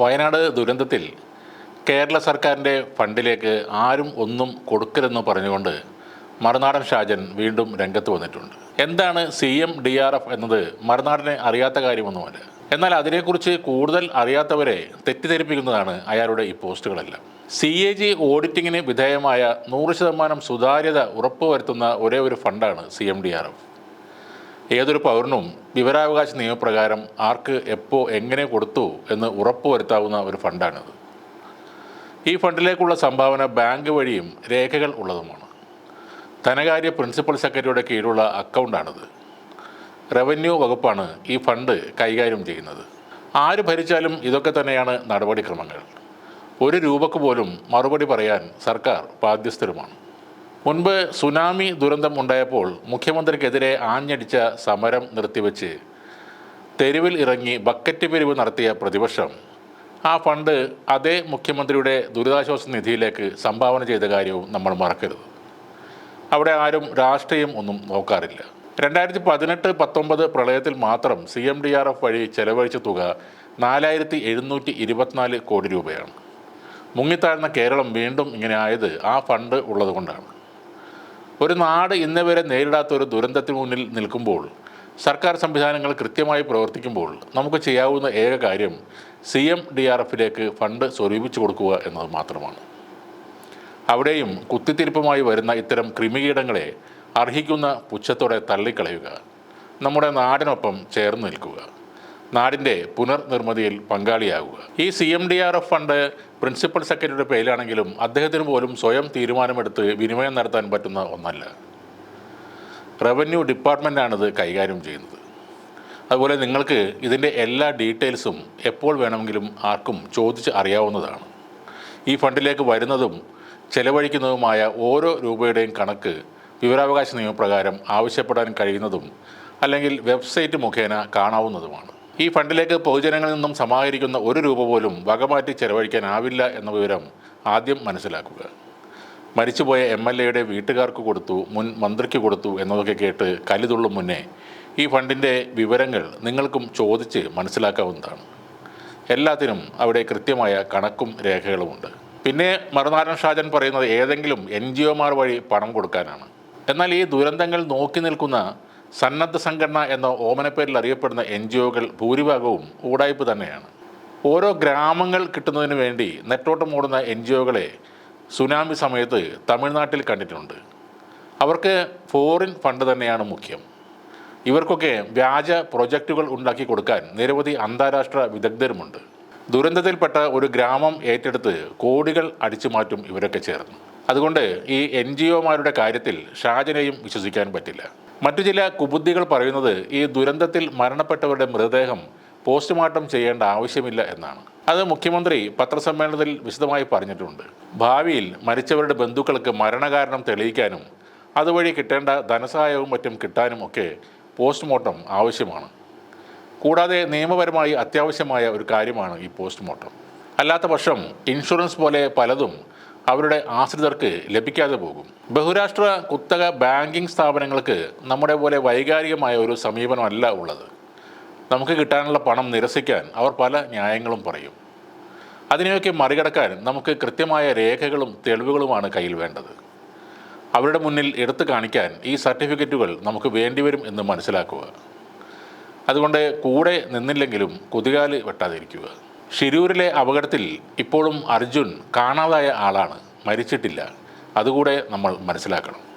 വയനാട് ദുരന്തത്തിൽ കേരള സർക്കാരിന്റെ ഫണ്ടിലേക്ക് ആരും ഒന്നും കൊടുക്കരുതെന്ന് പറഞ്ഞുകൊണ്ട് മറുനാടൻ ഷാജൻ വീണ്ടും രംഗത്ത് വന്നിട്ടുണ്ട്. എന്താണ് C M D R F എന്നത്? മറുനാടിനെ അറിയാത്ത കാര്യമൊന്നുമല്ല. എന്നാൽ അതിനെക്കുറിച്ച് കൂടുതൽ അറിയാത്തവരെ തെറ്റിദ്ധരിപ്പിക്കുന്നതാണ് അയാളുടെ ഈ പോസ്റ്റുകളെല്ലാം. സി എ ജി ഓഡിറ്റിങ്ങിന് വിധേയമായ നൂറ് ശതമാനം സുതാര്യത ഉറപ്പുവരുത്തുന്ന ഒരേ ഒരു ഫണ്ടാണ് C M D R F. ഏതൊരു പൗരനും വിവരാവകാശ നിയമപ്രകാരം ആർക്ക് എപ്പോൾ എങ്ങനെ കൊടുത്തു എന്ന് ഉറപ്പുവരുത്താവുന്ന ഒരു ഫണ്ടാണിത്. ഈ ഫണ്ടിലേക്കുള്ള സംഭാവന ബാങ്ക് വഴിയും രേഖകൾ ഉള്ളതുമാണ്. ധനകാര്യ പ്രിൻസിപ്പൽ സെക്രട്ടറിയുടെ കീഴിലുള്ള അക്കൗണ്ടാണിത്. റവന്യൂ വകുപ്പാണ് ഈ ഫണ്ട് കൈകാര്യം ചെയ്യുന്നത്. ആര് ഭരിച്ചാലും ഇതൊക്കെ തന്നെയാണ് നടപടിക്രമങ്ങൾ. ഒരു രൂപക്ക് പോലും മറുപടി പറയാൻ സർക്കാർ ബാധ്യസ്ഥരുമാണ്. മുൻപ് സുനാമി ദുരന്തം ഉണ്ടായപ്പോൾ മുഖ്യമന്ത്രിക്കെതിരെ ആഞ്ഞടിച്ച സമരം നിർത്തിവെച്ച് തെരുവിൽ ഇറങ്ങി ബക്കറ്റ് പിരിവ് നടത്തിയ പ്രതിപക്ഷം ആ ഫണ്ട് അതേ മുഖ്യമന്ത്രിയുടെ ദുരിതാശ്വാസ നിധിയിലേക്ക് സംഭാവന ചെയ്ത കാര്യവും നമ്മൾ മറക്കരുത്. അവിടെ ആരും രാഷ്ട്രീയം ഒന്നും നോക്കാറില്ല. രണ്ടായിരത്തി പതിനെട്ട് പത്തൊമ്പത് പ്രളയത്തിൽ മാത്രം C M D R F വഴി ചെലവഴിച്ച തുക നാലായിരത്തി എഴുന്നൂറ്റി ഇരുപത്തിനാല് കോടി രൂപയാണ്. മുങ്ങിത്താഴ്ന്ന കേരളം വീണ്ടും ഇങ്ങനെ ആയത് ആ ഫണ്ട് ഉള്ളതുകൊണ്ടാണ്. ഒരു നാട് ഇന്ന് വരെ നേരിടാത്ത ഒരു ദുരന്തത്തിന് മുന്നിൽ നിൽക്കുമ്പോൾ സർക്കാർ സംവിധാനങ്ങൾ കൃത്യമായി പ്രവർത്തിക്കുമ്പോൾ നമുക്ക് ചെയ്യാവുന്ന ഏക കാര്യം സി എം ഡി ആർ എഫിലേക്ക് ഫണ്ട് സ്വരൂപിച്ചു കൊടുക്കുക എന്നത് മാത്രമാണ്. അവിടെയും കുത്തിത്തിരിപ്പുമായി വരുന്ന ഇത്തരം ക്രിമികീടങ്ങളെ അർഹിക്കുന്ന പുച്ഛത്തോടെ തള്ളിക്കളയുക നമ്മുടെ നാടിനൊപ്പം ചേർന്ന് നിൽക്കുക. നാടിന്റെ പുനർനിർമ്മിതിയിൽ പങ്കാളിയാകുക. ഈ C M D R F fund principal സെക്രട്ടറിയുടെ പേരിലാണെങ്കിലും അദ്ദേഹത്തിന് പോലും സ്വയം തീരുമാനമെടുത്ത് വിനിമയം നടത്താൻ പറ്റുന്ന ഒന്നല്ല. റവന്യൂ ഡിപ്പാർട്ട്മെന്റാണിത് കൈകാര്യം ചെയ്യുന്നത്. അതുപോലെ നിങ്ങൾക്ക് ഇതിന്റെ എല്ലാ ഡീറ്റെയിൽസും എപ്പോൾ വേണമെങ്കിലും ആർക്കും ചോദിച്ച് അറിയാവുന്നതാണ്. ഈ ഫണ്ടിലേക്ക് വരുന്നതും ചെലവഴിക്കുന്നതുമായ ഓരോ രൂപയുടെയും കണക്ക് വിവരാവകാശ നിയമപ്രകാരം ആവശ്യപ്പെടാൻ കഴിയുന്നതും അല്ലെങ്കിൽ വെബ്സൈറ്റ് മുഖേന കാണാവുന്നതുമാണ്. ഈ ഫണ്ടിലേക്ക് പൊതുജനങ്ങളിൽ നിന്നും സമാഹരിക്കുന്ന ഒരു രൂപ പോലും വകമാറ്റി ചെലവഴിക്കാനാവില്ല എന്ന വിവരം ആദ്യം മനസ്സിലാക്കുക. മരിച്ചുപോയ എം എൽ എയുടെ വീട്ടുകാർക്ക് കൊടുത്തു മുൻ മന്ത്രിക്ക് കൊടുത്തു എന്നതൊക്കെ കേട്ട് കലിതുള്ളും മുന്നേ ഈ ഫണ്ടിന്റെ വിവരങ്ങൾ നിങ്ങൾക്കും ചോദിച്ച് മനസ്സിലാക്കാവുന്നതാണ്. എല്ലാത്തിനും അവിടെ കൃത്യമായ കണക്കും രേഖകളുമുണ്ട്. പിന്നെ മറുനാടൻ ഷാജൻ പറയുന്നത് ഏതെങ്കിലും എൻ ജി ഒമാർ വഴി പണം കൊടുക്കാനാണ്. എന്നാൽ ഈ ദുരന്തങ്ങൾ നോക്കി നിൽക്കുന്ന സന്നദ്ധ സംഘടന എന്ന ഓമനപ്പേരിൽ അറിയപ്പെടുന്ന എൻ ജി ഒകൾ ഭൂരിഭാഗവും ഊടായ്പ് തന്നെയാണ്. ഓരോ ഗ്രാമങ്ങൾ കിട്ടുന്നതിന് വേണ്ടി നെട്ടോട്ടം ഓടുന്ന എൻ ജി ഒകളെ സുനാമി സമയത്ത് തമിഴ്നാട്ടിൽ കണ്ടിട്ടുണ്ട്. അവർക്ക് ഫോറിൻ ഫണ്ട് തന്നെയാണ് മുഖ്യം. ഇവർക്കൊക്കെ വ്യാജ പ്രൊജക്റ്റുകൾ ഉണ്ടാക്കി കൊടുക്കാൻ നിരവധി അന്താരാഷ്ട്ര വിദഗ്ധരുമുണ്ട്. ദുരന്തത്തിൽപ്പെട്ട ഒരു ഗ്രാമം ഏറ്റെടുത്ത് കോടികൾ അടിച്ചു മാറ്റും ഇവരൊക്കെ ചേർന്ന്. അതുകൊണ്ട് ഈ എൻ ജി ഒമാരുടെ കാര്യത്തിൽ ഷാജനെയും വിശ്വസിക്കാൻ പറ്റില്ല. മറ്റു ചില കുബുദ്ധികൾ പറയുന്നത് ഈ ദുരന്തത്തിൽ മരണപ്പെട്ടവരുടെ മൃതദേഹം പോസ്റ്റ്മോർട്ടം ചെയ്യേണ്ട ആവശ്യമില്ല എന്നാണ്. അത് മുഖ്യമന്ത്രി പത്രസമ്മേളനത്തിൽ വിശദമായി പറഞ്ഞിട്ടുണ്ട്. ഭാവിയിൽ മരിച്ചവരുടെ ബന്ധുക്കൾക്ക് മരണകാരണം തെളിയിക്കാനും അതുവഴി കിട്ടേണ്ട ധനസഹായവും മറ്റും കിട്ടാനും ഒക്കെ പോസ്റ്റ്മോർട്ടം ആവശ്യമാണ്. കൂടാതെ നിയമപരമായി അത്യാവശ്യമായ ഒരു കാര്യമാണ് ഈ പോസ്റ്റ്മോർട്ടം. അല്ലാത്ത പക്ഷം ഇൻഷുറൻസ് പോലെ പലതും അവരുടെ ആശ്രിതർക്ക് ലഭിക്കാതെ പോകും. ബഹുരാഷ്ട്ര കുത്തക ബാങ്കിംഗ് സ്ഥാപനങ്ങൾക്ക് നമ്മുടെ പോലെ വൈകാരികമായ ഒരു സമീപനമല്ല ഉള്ളത്. നമുക്ക് കിട്ടാനുള്ള പണം നിരസിക്കാൻ അവർ പല ന്യായങ്ങളും പറയും. അതിനെയൊക്കെ മറികടക്കാൻ നമുക്ക് കൃത്യമായ രേഖകളും തെളിവുകളുമാണ് കയ്യിൽ വേണ്ടത്. അവരുടെ മുന്നിൽ എടുത്തു കാണിക്കാൻ ഈ സർട്ടിഫിക്കറ്റുകൾ നമുക്ക് വേണ്ടിവരും എന്ന് മനസ്സിലാക്കുക. അതുകൊണ്ട് കൂടെ നിന്നില്ലെങ്കിലും കുതികാൽ വെട്ടാതിരിക്കുക. ഷിരൂരിലെ അപകടത്തിൽ ഇപ്പോഴും അർജുൻ കാണാതായ ആളാണ്. മരിച്ചിട്ടില്ല. അതുകൂടെ നമ്മൾ മനസ്സിലാക്കണം.